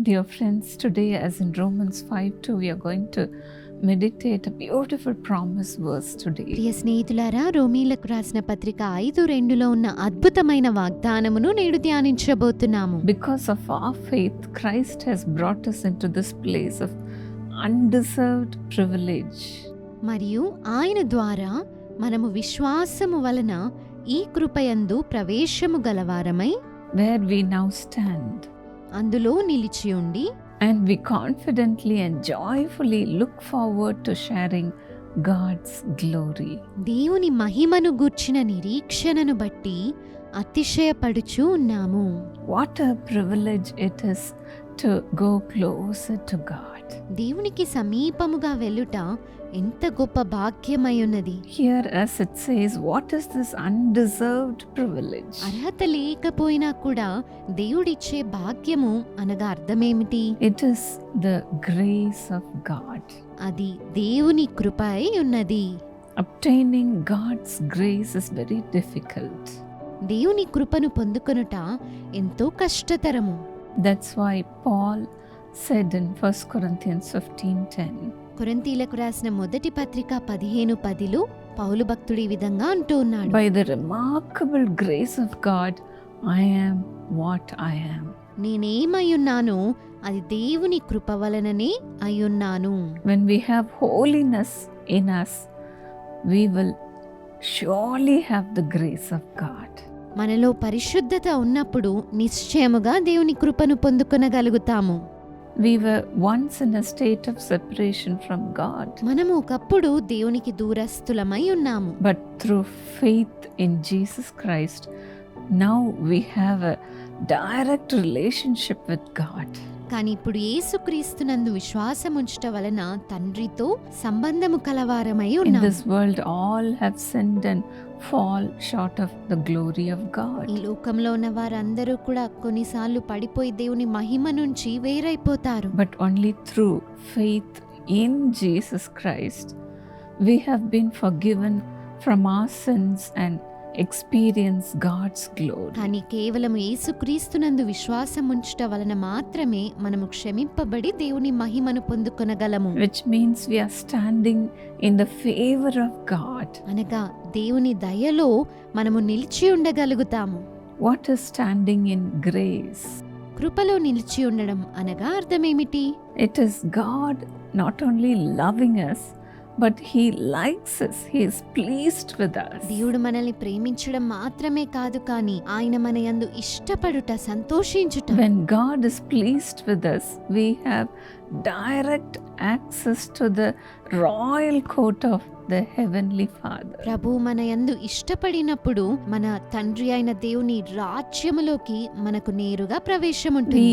Dear friends, today, as in Romans 5 2, we are going to meditate a beautiful promise verse today. ప్రియ స్నేహితులారా రోమీలకు రాసిన పత్రిక ఐదు రెండులో ఉన్న అద్భుతమైన వాగ్దానమును నేడు ధ్యానించబోతున్నాము Because of our faith, Christ has brought us into this place of undeserved privilege. మరియు ఆయన ద్వారా మనము విశ్వాసము వలన ఈ కృపయందు ప్రవేశము గలవారమై where we now stand. అందులో నిలిచి ఉండి and we confidently and joyfully look forward to sharing God's glory దేవుని మహిమను గుర్చిన నిరీక్షణను బట్టి అతిశయపడుచు ఉన్నాము. What a privilege it is to go close to God దేవునికి సమీపముగా వెళ్ళుట ఎంత గొప్ప భాగ్యమై ఉన్నది here as it says what is this undeserved privilege అర్హత లేకపోయినా కూడా దేవుడిచ్చే భాగ్యము అనగా అర్థం ఏమిటి it is the grace of God అది దేవుని కృప అయి ఉన్నది. Obtaining God's grace is very difficult దేవుని కృపను పొందుకొనుట ఎంతో కష్టతరము. That's why Paul said in first Corinthians fifteen ten కొరింతీలకు రాసిన మొదటి పత్రిక పదిహేను పదిలో పౌలు భక్తుడు ఈ విధంగా అంటూ ఉన్నాడు By the remarkable grace of God, I am what I am. నేనేమై ఉన్నానో అది దేవుని కృప వలననే అయ్యున్నాను When we have holiness in us, we will surely have the grace of God. మనలో పరిశుద్ధత ఉన్నప్పుడు నిశ్చయముగా దేవుని కృపను పొందుకొనగలుగుతాము We were once in a state of separation from God, మనము ఒకప్పుడు దేవునికి దూరస్తులమై ఉన్నాము but through faith in Jesus Christ, now we have a direct relationship with God. కానీ ఇప్పుడు ఏసుక్రీస్తునందు విశ్వాసం ఉంచట వలన తండ్రితో సంబంధము కలవారమై ఉన్నాం. Fall short of the glory of God ఈ లోకంలో ఉన్న వారందరూ కూడా కొన్నిసార్లు పడిపోయి దేవుని మహిమ నుంచి వేరైపోతారు. But only through faith in Jesus Christ we have been forgiven from our sins and experience God's glory. కానీ కేవలం యేసుక్రీస్తునందు విశ్వాసం ఉంచుట వలన మాత్రమే మనము క్షమింపబడి దేవుని మహిమను పొందుకొనగలము Which means we are standing in the favor of God. అనగా దేవుని దయలో మనము నిలిచి ఉండగలుగుతాము What is standing in grace? కృపలో నిలిచి ఉండడం అనగా అర్థమేమిటి It is God not only loving us, but He likes us, He is pleased with us. దేవుడు మనల్ని ప్రేమించడం మాత్రమే కాదు కానీ ఆయన మన యందు ఇష్టపడుట సంతోషించుట When God is pleased with us, we have direct access to the royal court of the Heavenly Father. ప్రభు మన యందు ఇష్టపడినప్పుడు మన తండ్రి అయిన దేవుని రాజ్యములోకి మనకు నేరుగా ప్రవేశం ఉంటుంది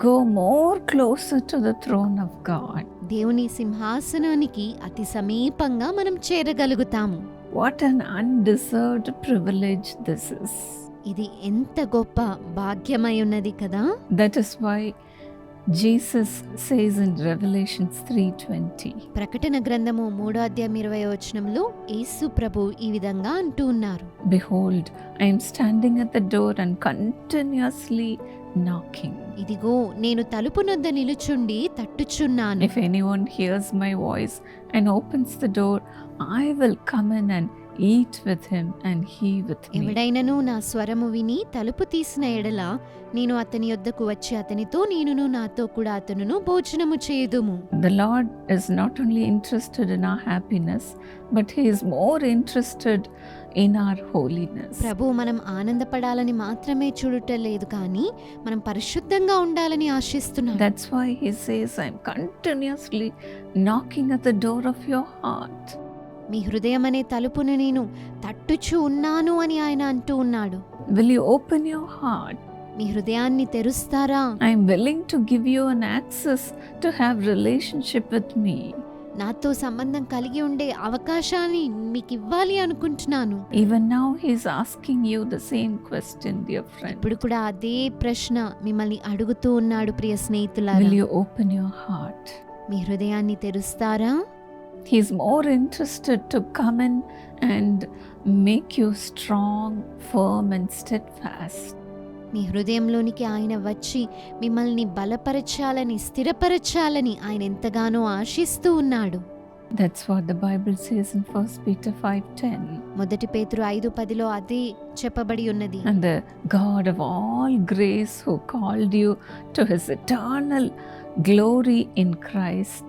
go more closer to the throne of God. దేవుని సింహాసనానికి అతి సమీపంగా మనం చేరగలుగుతాము What an undeserved privilege this is. ఇది ఎంత గొప్ప భాగ్యమై ఉన్నది కదా That is why Jesus says in Revelations 3:20, ప్రకటన గ్రంథము మూడో అధ్యాయం ఇరవై వచనంలో యేసు ప్రభు ఈ విధంగా అంటూ ఉన్నారు Behold, I am standing at the door and continuously knocking. ఇదిగో నేను తలుపు నొద్ద నిలుచుండి తట్టుచున్నాను If anyone hears my voice and opens the door, I will come in and eat eat with him and he with me ఎవడైనను నా స్వరము విని తలుపు తీసిన ఎడల నేను అతని యొద్దకు వచ్చి అతనితో నేనును నాతో కూడా అతనును భోజనము చేయదుము the Lord is not only interested in our happiness but he is more interested in our holiness ప్రభు మనం ఆనందపడాలని మాత్రమే చూడట లేదు కానీ మనం పరిశుద్ధంగా ఉండాలని ఆశిస్తున్నాం. That's why he says I am continuously knocking at the door of your heart మీ హృదయం అనే తలుపును నేను తట్టుచు ఉన్నాను అని ఆయన అంటూ ఉన్నాడు. Will you open your heart మీ హృదయాన్ని తెరుస్తారా? I am to give you an access to have relationship మీ నాతో సంబంధం కలిగి ఉండే అవకాశాన్ని మీకు ఇవ్వాలి అనుకుంటున్నాను. Even now he asking you the same question dear friend ఇప్పుడు కూడా అదే ప్రశ్న మిమ్మల్ని అడుగుతూ ఉన్నాడు ప్రియ స్నేహితులారా. Will you open your heart మీ హృదయాన్ని తెరుస్తారా? He's more interested to come in and make you strong, firm, and steadfast. మీ హృదయంలోనికి ఆయన వచ్చి మిమ్మల్ని బలపరచాలని స్థిరపరచాలని ఆయన ఎంతగానో ఆశిస్తూ ఉన్నాడు That's what the Bible says in 1 Peter 5:10. మొదటి పేతురు ఐదు పదిలో అదే చెప్పబడి ఉన్నది And the God of all grace who called you to his eternal glory in Christ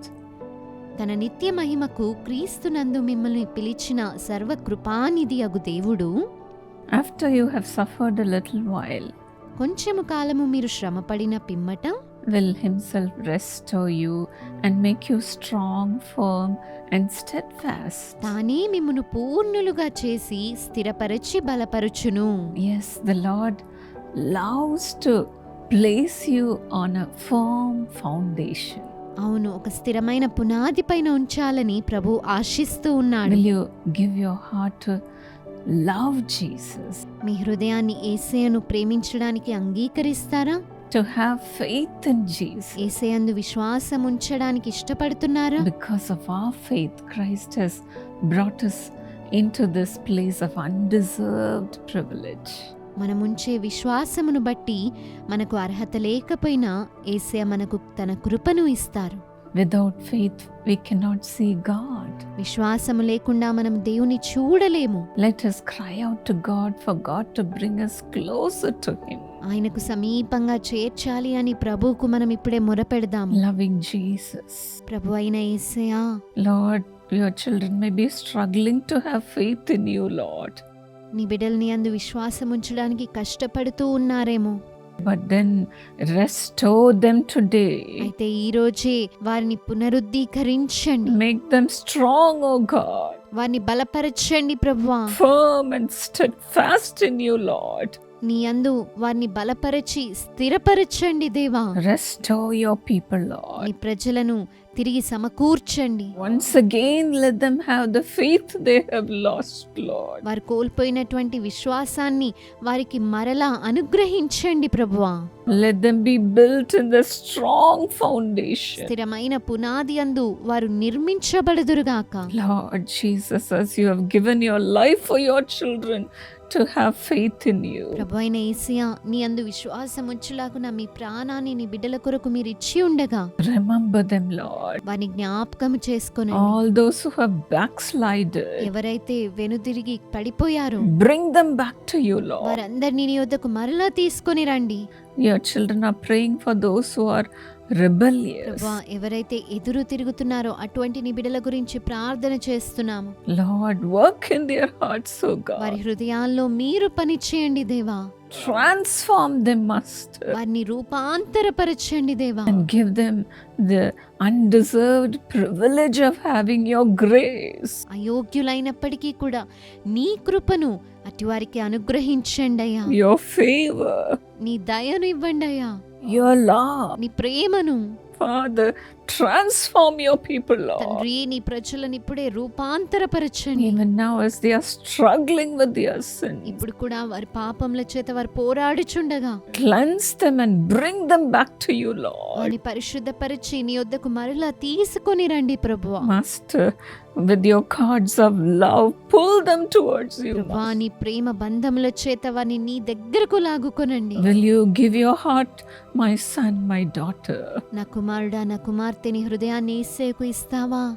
తన నిత్య మహిమకు క్రీస్తునందు మిమ్మల్ని పిలిచిన సర్వకృపానిధి అగు దేవుడు. After you have suffered a little while కొంచెం కాలము మీరు శ్రమపడిన పిమ్మట will himself restore you and make you strong firm and steadfast తానే మిమ్మును పూర్ణులుగా చేసి స్థిరపరిచి బలపరుచును. Yes the lord loves to place you on a firm foundation. అవును ఒక స్థిరమైన పునాది పైన ఉంచాలని ప్రభు ఆశిస్తూ ఉన్నాడు give your heart to love jesus మీ హృదయాన్ని ఏసేయను ప్రేమించడానికి అంగీకరిస్తారా to have faith in jesus ఏసేయందు విశ్వాసం ఉంచడానికి ఇష్టపడుతున్నారా Because of our faith, Christ has brought us into this place of undeserved privilege. మనముంచే విశ్వాసమును బట్టి మనకు అర్హత లేకపోయినా ఏసయ మనకు తన కృపను ఇస్తారు Without faith, we cannot see God. విశ్వాసము లేకుండా మనం దేవుని చూడలేము Let us cry out to God for God to bring us closer to Him. ఆయనకు సమీపంగా చేర్చాలి అని ప్రభువుకు మనం ఇప్పుడే మొరపెడదాం Loving Jesus. ప్రభు అయిన ఏసయా Lord, your children may be struggling to have faith in you, Lord. నీ బిడ్డల్ని అందు విశ్వాసం ఉంచడానికి కష్టపడుతూ ఉన్నారేమో. But then restore them today అయితే ఈ వారిని పునరుద్ధీకరించండి. Make them strong O God వారిని బలపరచండి ప్రభువా. Firm and fast in you Lord నీ అందు వారిని బలపరచి స్థిరపరచండి దేవా. రెస్టోర్ పీపుల్ లార్డ్ ప్రజలను తిరిగి సమకూర్చండి. Once again let them the faith they have lost Lord వారు కోల్పోయినటువంటి విశ్వాసాన్ని వారికి మరలా అనుగ్రహించండి ప్రభువా. Let them be the strong foundation స్థిరమైన పునాది అందు వారు నిర్మించబడదురు గాక Jesus as you have given your life for your to have faith in you. ప్రభు అయిన ఏసియా నీ అందు విశ్వాసం ఉంచులాగున మీ ప్రాణాన్ని నీ బిడ్డల కొరకు మీరు ఇచ్చి ఉండగా Remember them, Lord. వారిని జ్ఞాపకం చేసుకొని All those who have backslided, ఎవరైతే వెనుదిరిగి పడిపోయారో bring them back to you, Lord. వారందరినీ నీ వద్దకు మరలా తీసుకొని రండి Your children are praying for those who are rebellious. ప్రభా ఎవరైతే ఎదురు తిరుగుతున్నారో అటువంటి నీ బిడ్డల గురించి ప్రార్థన చేస్తున్నాము. Lord, work in their hearts, O వారి God. హృదయాల్లో మీరు పని చేయండి దేవా. Transform them, Master, వారిని రూపాంతరపరచండి దేవా. And give them the undeserved privilege of having your grace. అయోగ్యులైనప్పటికీ కూడా నీ కృపను అటు వారికి అనుగ్రహించండి అయ్యా. Your favor, నీ దయను ఇవ్వండి అయ్యా. యువర్ లా నీ ప్రేమను. ఫాదర్ ట్రాన్స్ఫార్మ్ యువర్ పీపుల్ లా తండ్రి నీ ప్రజలను ఇప్పుడే రూపాంతరపరచండి. Even now as they are struggling with their sin. ఇప్పుడు కూడా వారి పాపముల చేత వారు పోరాడుచుండగా. Cleanse them and bring them back to you Lord నీ పరిశుద్ధ పరిచి నీ యొద్దకు మరలా తీసుకొని రండి ప్రభువా. Master with your cords of love pull them towards you వాని ప్రేమ బంధముల చేత వాని నీ దగ్గరకు లాగుకొనండి. Will you give your heart my son my daughter నా కుమారుడా నా కుమార్తెని హృదయాన్ని యేసుకు ఇస్తావా?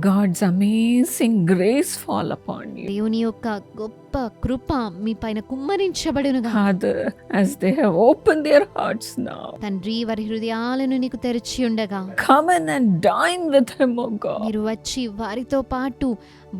God's amazing grace fall upon you. దేవుని యొక్క గొప్ప కృప మీ పైన కుమ్మరించబడునుగా Father, as they have opened their hearts now, తండ్రి వారి హృదయాలను నీకు తెరిచి ఉండగా come in and dine with Him, O God. మీరు వచ్చి వారితో పాటు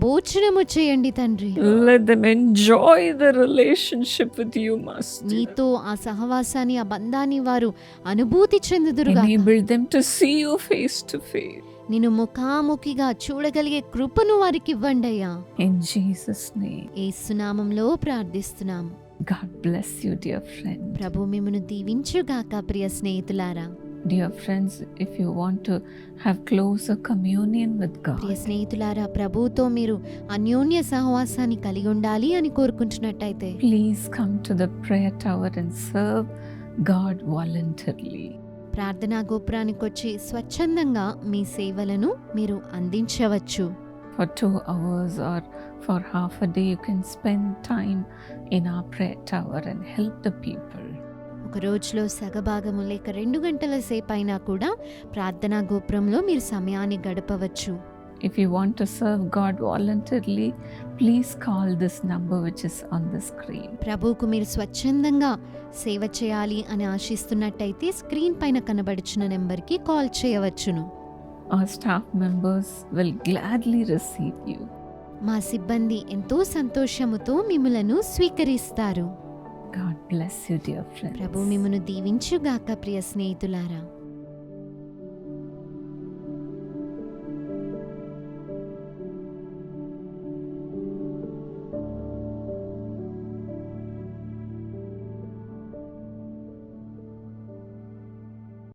భోజనము చేయండి తండ్రి Let them enjoy the relationship with you, Master. నీతో ఆ సహవాసాన్ని ఆ బంధాన్ని వారు అనుభూతి చెందుదురుగా Enable them to see you face to face. నిన్ను ముఖాముఖిగా చూడగలిగే కృపను వారికి ఇవ్వండి అయ్యా In Jesus' name, ఏ సునామంలో ప్రార్థిస్తున్నాము God bless you, dear friend. ప్రభు మిమ్మను దీవించుగాక ప్రియ స్నేహితులారా Dear friends, if you want to have closer communion with Priya God, స్నేహితులారా ప్రభువుతో మీరు అన్యోన్య సహవాసాన్ని కలిగి ఉండాలి అని కోరుకుంటున్నట్టయితే please come to the prayer tower and serve God voluntarily. ప్రార్థనా గోపురానికి వచ్చి స్వచ్ఛందంగా మీ సేవలను మీరు అందించవచ్చు For two hours or for half a day, you can spend time in our prayer tower and help the people. ఒక రోజులో సగభాగము లేక రెండు గంటల సేపు అయినా కూడా ప్రార్థనా గోపురంలో మీరు సమయాన్ని గడపవచ్చు if you want to serve God voluntarily please call this number which is on the screen ప్రభుకు మీరు స్వచ్ఛందంగా సేవ చేయాలి అని ఆశిస్తున్నట్టయితే స్క్రీన్ పైన కనబడుచున్న నెంబర్కి కాల్ చేయవచ్చును. ఆ staff members will gladly receive you మా సిబ్బంది ఎంతో సంతోషముతో మిములను స్వీకరిస్తారు. God bless you dear friends ప్రభు మిమును దీవించుగాక ప్రియ స్నేహితులారా.